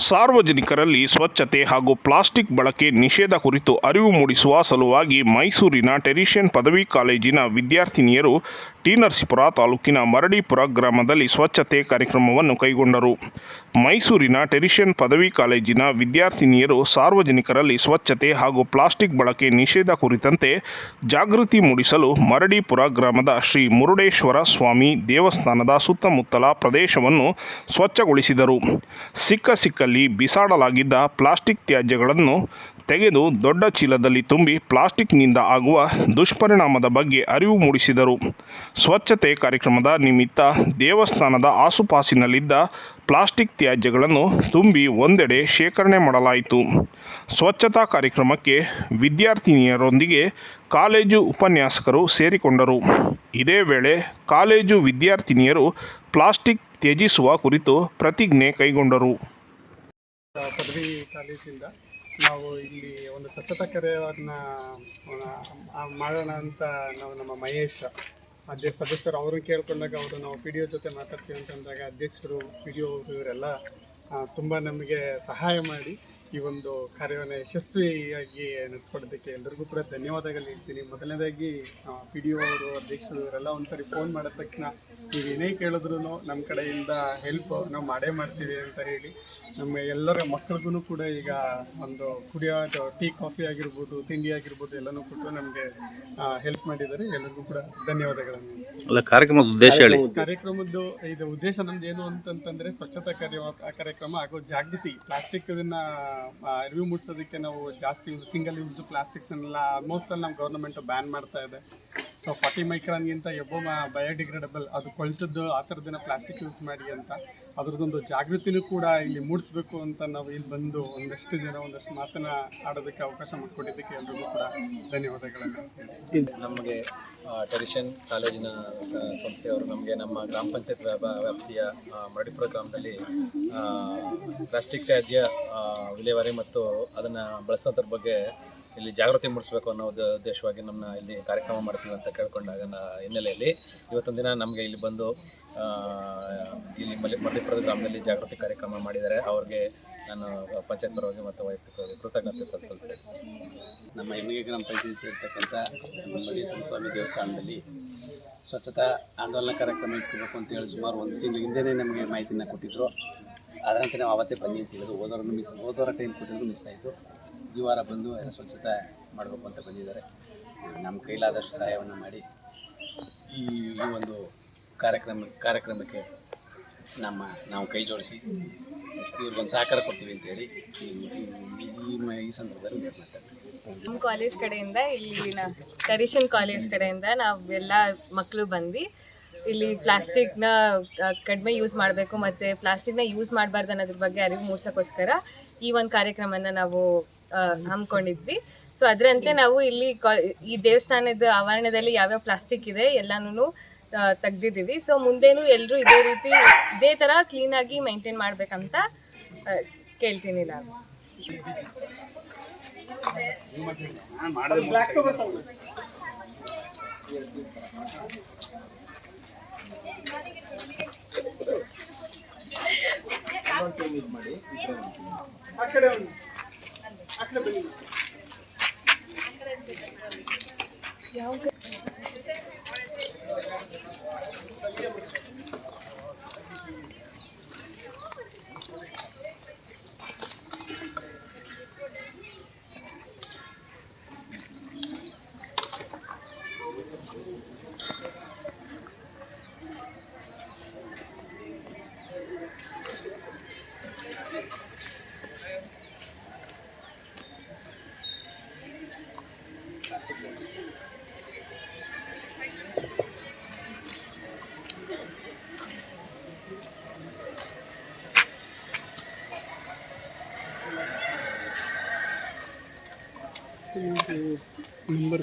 ಸಾರ್ವಜನಿಕರಲ್ಲಿ ಸ್ವಚ್ಛತೆ ಹಾಗೂ ಪ್ಲಾಸ್ಟಿಕ್ ಬಳಕೆ ನಿಷೇಧ ಕುರಿತು ಅರಿವು ಮೂಡಿಸುವ ಸಲುವಾಗಿ ಮೈಸೂರಿನ ಟೆರಿಷಿಯನ್ ಪದವಿ ಕಾಲೇಜಿನ ವಿದ್ಯಾರ್ಥಿನಿಯರು ಟಿ ನರಸೀಪುರ ತಾಲೂಕಿನ ಮರಡಿಪುರ ಗ್ರಾಮದಲ್ಲಿ ಸ್ವಚ್ಛತೆ ಕಾರ್ಯಕ್ರಮವನ್ನು ಕೈಗೊಂಡರು. ಮೈಸೂರಿನ ಟೆರಿಷಿಯನ್ ಪದವಿ ಕಾಲೇಜಿನ ವಿದ್ಯಾರ್ಥಿನಿಯರು ಸಾರ್ವಜನಿಕರಲ್ಲಿ ಸ್ವಚ್ಛತೆ ಹಾಗೂ ಪ್ಲಾಸ್ಟಿಕ್ ಬಳಕೆ ನಿಷೇಧ ಕುರಿತಂತೆ ಜಾಗೃತಿ ಮೂಡಿಸಲು ಮರಡಿಪುರ ಗ್ರಾಮದ ಶ್ರೀ ಮುರುಡೇಶ್ವರ ಸ್ವಾಮಿ ದೇವಸ್ಥಾನದ ಸುತ್ತಮುತ್ತಲ ಪ್ರದೇಶವನ್ನು ಸ್ವಚ್ಛಗೊಳಿಸಿದರು. ಸಿಕ್ಕ ಸಿಕ್ಕಲ್ಲಿ ಬಿಸಾಡಲಾಗಿದ್ದ ಪ್ಲಾಸ್ಟಿಕ್ ತ್ಯಾಜ್ಯಗಳನ್ನು ತೆಗೆದು ದೊಡ್ಡ ಚೀಲದಲ್ಲಿ ತುಂಬಿ ಪ್ಲಾಸ್ಟಿಕ್ನಿಂದ ಆಗುವ ದುಷ್ಪರಿಣಾಮದ ಬಗ್ಗೆ ಅರಿವು ಮೂಡಿಸಿದರು. ಸ್ವಚ್ಛತೆ ಕಾರ್ಯಕ್ರಮದ ನಿಮಿತ್ತ ದೇವಸ್ಥಾನದ ಆಸುಪಾಸಿನಲ್ಲಿದ್ದ ಪ್ಲಾಸ್ಟಿಕ್ ತ್ಯಾಜ್ಯಗಳನ್ನು ತುಂಬಿ ಒಂದೆಡೆ ಶೇಖರಣೆ ಮಾಡಲಾಯಿತು. ಸ್ವಚ್ಛತಾ ಕಾರ್ಯಕ್ರಮಕ್ಕೆ ವಿದ್ಯಾರ್ಥಿನಿಯರೊಂದಿಗೆ ಕಾಲೇಜು ಉಪನ್ಯಾಸಕರು ಸೇರಿಕೊಂಡರು. ಇದೇ ವೇಳೆ ಕಾಲೇಜು ವಿದ್ಯಾರ್ಥಿನಿಯರು ಪ್ಲಾಸ್ಟಿಕ್ ತ್ಯಜಿಸುವ ಕುರಿತು ಪ್ರತಿಜ್ಞೆ ಕೈಗೊಂಡರು. ಪದವಿ ಕಾಲೇಜಿಂದ ನಾವು ಇಲ್ಲಿ ಒಂದು ಸ್ವಚ್ಛತಾ ಕಾರ್ಯವನ್ನು ಮಾಡೋಣ ಅಂತ ನಾವು ನಮ್ಮ ಮಹೇಶ್ ಅಧ್ಯಕ್ಷ ಸದಸ್ಯರು ಅವರು ಕೇಳ್ಕೊಂಡಾಗ ಅವರು ನಾವು ಪಿ ಡಿ ಒ ಜೊತೆ ಮಾತಾಡ್ತೀವಿ ಅಂತಂದಾಗ ಅಧ್ಯಕ್ಷರು, ಪಿ ಡಿ ಒ ಇವರೆಲ್ಲ ತುಂಬ ನಮಗೆ ಸಹಾಯ ಮಾಡಿ ಈ ಒಂದು ಕಾರ್ಯವನ್ನು ಯಶಸ್ವಿಯಾಗಿ ನಡೆಸ್ಕೊಡೋದಕ್ಕೆ ಎಲ್ಲರಿಗೂ ಕೂಡ ಧನ್ಯವಾದಗಳು ಹೇಳ್ತೀನಿ. ಮೊದಲನೇದಾಗಿ ಪಿ ಡಿ ಒ ಅವರು ಅಧ್ಯಕ್ಷರು ಇವರೆಲ್ಲ ಒಂದ್ಸರಿ ಫೋನ್ ಮಾಡಿದ ತಕ್ಷಣ ನೀವು ಏನೇ ಕೇಳಿದ್ರು ನಮ್ಮ ಕಡೆಯಿಂದ ಹೆಲ್ಪ್ ನಾವು ಮಾಡೇ ಮಾಡ್ತೀವಿ ಅಂತ ಹೇಳಿ ನಮ್ಮ ಎಲ್ಲರ ಮಕ್ಕಳಿಗೂ ಕೂಡ ಈಗ ಒಂದು ಕುಡಿಯೋದು ಟೀ ಕಾಫಿ ಆಗಿರ್ಬೋದು ತಿಂಡಿ ಆಗಿರ್ಬೋದು ಎಲ್ಲನೂ ಕೂಡ ನಮಗೆ ಹೆಲ್ಪ್ ಮಾಡಿದ್ದಾರೆ. ಎಲ್ಲರಿಗೂ ಕೂಡ ಧನ್ಯವಾದಗಳನ್ನು. ಅಲ್ಲ ಕಾರ್ಯಕ್ರಮದ ಉದ್ದೇಶ ಹೇಳಿ. ಕಾರ್ಯಕ್ರಮದ್ದು ಇದು ಉದ್ದೇಶ ನಮ್ದು ಏನು ಅಂತಂತಂದ್ರೆ ಸ್ವಚ್ಛತಾ ಕಾರ್ಯ ಕಾರ್ಯಕ್ರಮ ಹಾಗೂ ಜಾಗೃತಿ ಪ್ಲಾಸ್ಟಿಕ್ ಅರಿವು ಮೂಡಿಸೋದಕ್ಕೆ ನಾವು ಜಾಸ್ತಿ ಸಿಂಗಲ್ ಯೂಸ್ಡ್ ಪ್ಲಾಸ್ಟಿಕ್ಸ್ ಎಲ್ಲ ಆಲ್ಮೋಸ್ಟ್ ಅಲ್ಲಿ ನಮ್ಮ ಗೌರ್ಮೆಂಟ್ ಬ್ಯಾನ್ ಮಾಡ್ತಾ ಇದೆ. ಸೊ ಫಾರ್ಟಿ ಮೈಕ್ರಾನ್ಗಿಂತ ಎಬ್ಬೋ ಬಯೋಡಿಗ್ರೇಡಬಲ್ ಅದು ಕೊಳ್ತದ್ದು ಆ ಥರದನ್ನ ಪ್ಲಾಸ್ಟಿಕ್ ಯೂಸ್ ಮಾಡಿ ಅಂತ. ಅದ್ರದ್ದೊಂದು ಜಾಗೃತಿನೂ ಕೂಡ ಇಲ್ಲಿ ಮೂಡಿಸ್ಬೇಕು ಅಂತ ನಾವು ಇಲ್ಲಿ ಬಂದು ಒಂದಷ್ಟು ಜನ, ಒಂದಷ್ಟು ಮಾತನ್ನ ಆಡೋದಕ್ಕೆ ಅವಕಾಶ ಮಾಡಿಕೊಟ್ಟಿದ್ದಕ್ಕೆ ಎಲ್ರಿಗೂ ಕೂಡ ಧನ್ಯವಾದಗಳನ್ನು ನಮಗೆ ಟೆರಿಷನ್ ಕಾಲೇಜಿನ ಸಂಸ್ಥೆಯವರು ನಮಗೆ ನಮ್ಮ ಗ್ರಾಮ ಪಂಚಾಯತ್ ವ್ಯಾಪ- ವ್ಯಾಪ್ತಿಯ ಮರಡಿಪುರ ಗ್ರಾಮದಲ್ಲಿ ಪ್ಲಾಸ್ಟಿಕ್ ತ್ಯಾಜ್ಯ ವಿಲೇವಾರಿ ಮತ್ತು ಅದನ್ನು ಬಳಸೋದ್ರ ಬಗ್ಗೆ ಇಲ್ಲಿ ಜಾಗೃತಿ ಮೂಡಿಸಬೇಕು ಅನ್ನೋ ಉದ್ದೇಶವಾಗಿ ನಮ್ಮ ಇಲ್ಲಿ ಕಾರ್ಯಕ್ರಮ ಮಾಡ್ತೀವಿ ಅಂತ ಕೇಳ್ಕೊಂಡಾಗ ಹಿನ್ನೆಲೆಯಲ್ಲಿ ಇವತ್ತೊಂದು ದಿನ ನಮಗೆ ಇಲ್ಲಿ ಬಂದು ಇಲ್ಲಿ ಮಲ್ಲಿ ಮಲ್ಲಿಪುರದ ಗ್ರಾಮದಲ್ಲಿ ಜಾಗೃತಿ ಕಾರ್ಯಕ್ರಮ ಮಾಡಿದ್ದಾರೆ. ಅವ್ರಿಗೆ ನಾನು ಪಂಚಾಯತ್ ಪರವಾಗಿ ಮತ್ತು ವೈಯಕ್ತಿಕವಾಗಿ ಕೃತಜ್ಞತೆ ಸಲ್ಲಿಸ್ತೇನೆ. ನಮ್ಮ ಹೆಮ್ಮಿಗೆ ಗ್ರಾಮ ಪಂಚಾಯತ್ ಸೇರ್ತಕ್ಕಂಥ ಮಲ್ಲೇಶ್ವರ ಸ್ವಾಮಿ ದೇವಸ್ಥಾನದಲ್ಲಿ ಸ್ವಚ್ಛತಾ ಆಂದೋಲನ ಕಾರ್ಯಕ್ರಮ ಇಟ್ಕೋಬೇಕು ಅಂತ ಹೇಳಿ ಸುಮಾರು ಒಂದು ತಿಂಗಳ ಹಿಂದೆನೇ ನಮಗೆ ಮಾಹಿತಿನ ಕೊಟ್ಟಿದ್ದರು ಅದರಂತೆ ನಾವು ಅವತ್ತೇ ಬನ್ನಿ ಅಂತ ಹೇಳಿದ್ರು. ಮಿಸ್ ಓದೋರ ಟೈಮ್ ಕೊಟ್ಟಿದ್ರು ಮಿಸ್ ಆಯಿತು. ಈ ವಾರ ಬಂದು ಸ್ವಚ್ಛತೆ ಮಾಡಬೇಕು ಅಂತ ಬಂದಿದ್ದಾರೆ. ನಮ್ಮ ಕೈಲಾದಷ್ಟು ಸಹಾಯವನ್ನು ಮಾಡಿ ಈ ಒಂದು ಕಾರ್ಯಕ್ರಮ, ಕಾರ್ಯಕ್ರಮಕ್ಕೆ ನಮ್ಮ, ನಾವು ಕೈ ಜೋಡಿಸಿ ಇವ್ರಿಗೊಂದು ಸಹಕಾರ ಕೊಡ್ತೀವಿ ಅಂತೇಳಿ ಈ ಸಂದರ್ಭದಲ್ಲಿ ನಮ್ಮ ಕಾಲೇಜ್ ಕಡೆಯಿಂದ ಇಲ್ಲಿನ ಟ್ರೆಡಿಷನ್ ಕಾಲೇಜ್ ಕಡೆಯಿಂದ ನಾವು ಎಲ್ಲ ಮಕ್ಕಳು ಬಂದು ಇಲ್ಲಿ ಪ್ಲಾಸ್ಟಿಕ್ನ ಕಡಿಮೆ ಯೂಸ್ ಮಾಡಬೇಕು, ಮತ್ತು ಪ್ಲಾಸ್ಟಿಕ್ನ ಯೂಸ್ ಮಾಡಬಾರ್ದು ಅನ್ನೋದ್ರ ಬಗ್ಗೆ ಅರಿವು ಮೂಡಿಸೋಕ್ಕೋಸ್ಕರ ಈ ಒಂದು ಕಾರ್ಯಕ್ರಮನ ನಾವು ಹಮ್ಮಿಕೊಂಡಿದ್ವಿ. ಸೊ ಅದರಂತೆ ನಾವು ಇಲ್ಲಿ ಕಾ ಈ ದೇವಸ್ಥಾನದ ಆವರಣದಲ್ಲಿ ಯಾವ್ಯಾವ ಪ್ಲಾಸ್ಟಿಕ್ ಇದೆ ಎಲ್ಲಾನು ತೆಗ್ದಿದ್ದೀವಿ. ಸೊ ಮುಂದೇನು ಎಲ್ಲರೂ ಇದೇ ರೀತಿ ಇದೇ ಥರ ಕ್ಲೀನಾಗಿ ಮೈಂಟೈನ್ ಮಾಡ್ಬೇಕಂತ ಕೇಳ್ತೀನಿ ನಾನು. Number number